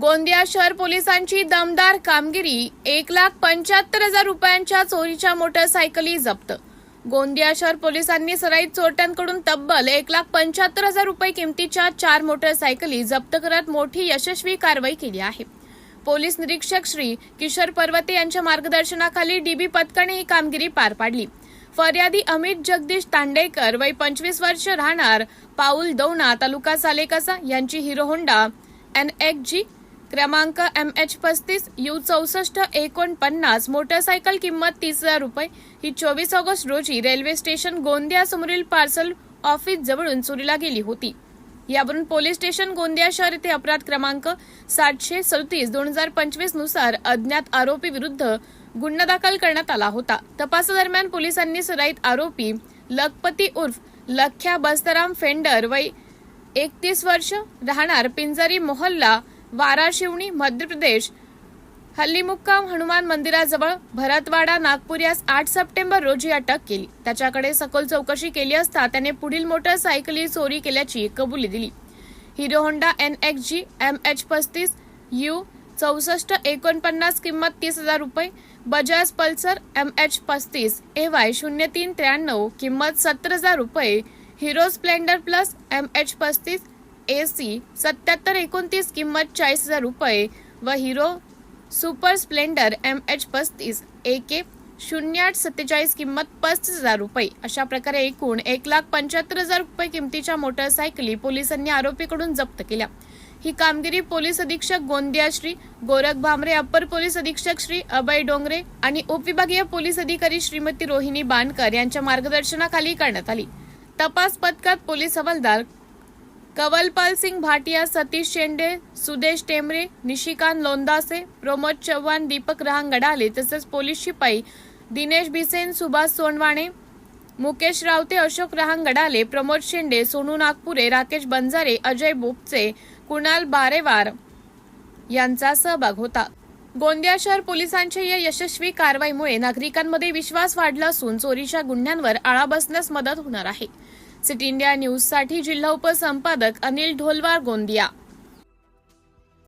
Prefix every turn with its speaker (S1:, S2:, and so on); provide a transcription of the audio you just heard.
S1: गोंदिया शहर पोलिसांची दमदार कामगिरी एक लाख पंच्याहत्तर हजार रुपयांच्या चोरीच्या मोटरसायकली जप्त. गोंदिया शहर पोलिसांनी सराईत चोरट्यांकडून तब्बल एक लाख पंच्याहत्तर हजार रुपये किमतीच्या चार मोटरसायकली जप्त करत मोठी यशस्वी कारवाई केली आहे. पोलीस निरीक्षक श्री किशोर पर्वते यांच्या मार्गदर्शनाखाली डीबी पथकाने ही कामगिरी पार पाडली. फर्यादी अमित जगदीश तांडेकर वय पंचवीस वर्ष राहणार पाऊल दौना तालुका सालेकसा यांची Hero Honda N X G क्रमांक एम एच पस्तीस यू चौसष्ट एकोणपन्नास. मोटरसायकल किंमत तीस हजार रुपये. ही चोवीस ऑगस्ट रोजी रेल्वे स्टेशन गोंदिया समोरील पार्सल ऑफिस जवळून चोरीला गेली होती. यावरून पोलीस स्टेशन गोंदिया शहर येथे अपराध क्रमांक सातशे सदतीस दोन हजार पंचवीसनुसार अज्ञात आरोपी विरुद्ध गुन्हा दाखल करण्यात आला होता. तपासादरम्यान पोलिसांनी सराईत आरोपी लखपती उर्फ लख्या बस्तराम फेंडर वय एकतीस वर्ष राहणार पिंजरी मोहल्ला वाराशिवणी मध्य प्रदेश. हल्लीमुक्काम हनुमान मंदिराजवळ भरतवाडा नागपूर यास आठ सप्टेंबर रोजी अटक केली. त्याच्याकडे सखोल चौकशी केली असता त्याने पुढील मोटरसायकली चोरी केल्याची कबुली दिली. Hero Honda N X G M H पस्तीस यू चौसष्ट एकोणपन्नास किंमत तीस हजार रुपये बजाज पल्सर एम एच पस्तीस ए वाय शून्य तीन त्र्याण्णव किंमत सत्तर हजार रुपये Hero Splendor Plus M H पस्तीस ए सी सत्याहत्तर एकोणतीस किंमत चाळीस हजार रुपये व Hero Super Splendor M H पस्तीस ए के शून्य आठ सत्तेचाळीस किंमत पस्तीस हजार रुपये. अशा प्रकारे एकूण एक लाख पंच्याहत्तर हजार रुपये किमतीच्या मोटरसायकली पोलिसांनी आरोपीकडून जप्त केल्या. ही कामगिरी पोलीस अधीक्षक गोंदिया श्री गोरख भामरे अप्पर पोलीस अधीक्षक श्री अभय डोंगरे आणि उपविभागीय पोलीस अधिकारी श्रीमती रोहिणी बाणकर यांच्या मार्गदर्शनाखाली करण्यात आली. तपास पथकात पोलीस हवालदार कवलपाल सिंग भाटिया सतीश शेंडे सुदेश टेमरे निशिकांत लोंदासे प्रमोद चव्हाण दीपक रहांग गडाले तसेच पोलीस शिपाई दिनेश बिसेन सुभाष सोनवाणे मुकेश रावते अशोक रहांग गडाले प्रमोद शेंडे सोनू नागपुरे राकेश बंजारे अजय बोपचे कुणाल बारेवार यांचा सहभाग होता. गोंदिया शहर पोलिसांच्या या यशस्वी कारवाईमुळे नागरिकांमध्ये विश्वास वाढला असून चोरीच्या गुन्ह्यांवर आळा बसण्यास मदत होणार आहे. सिटी इंडिया न्यूजसाठी जिल्हा उपसंपादक अनिल ढोलवार गोंदिया.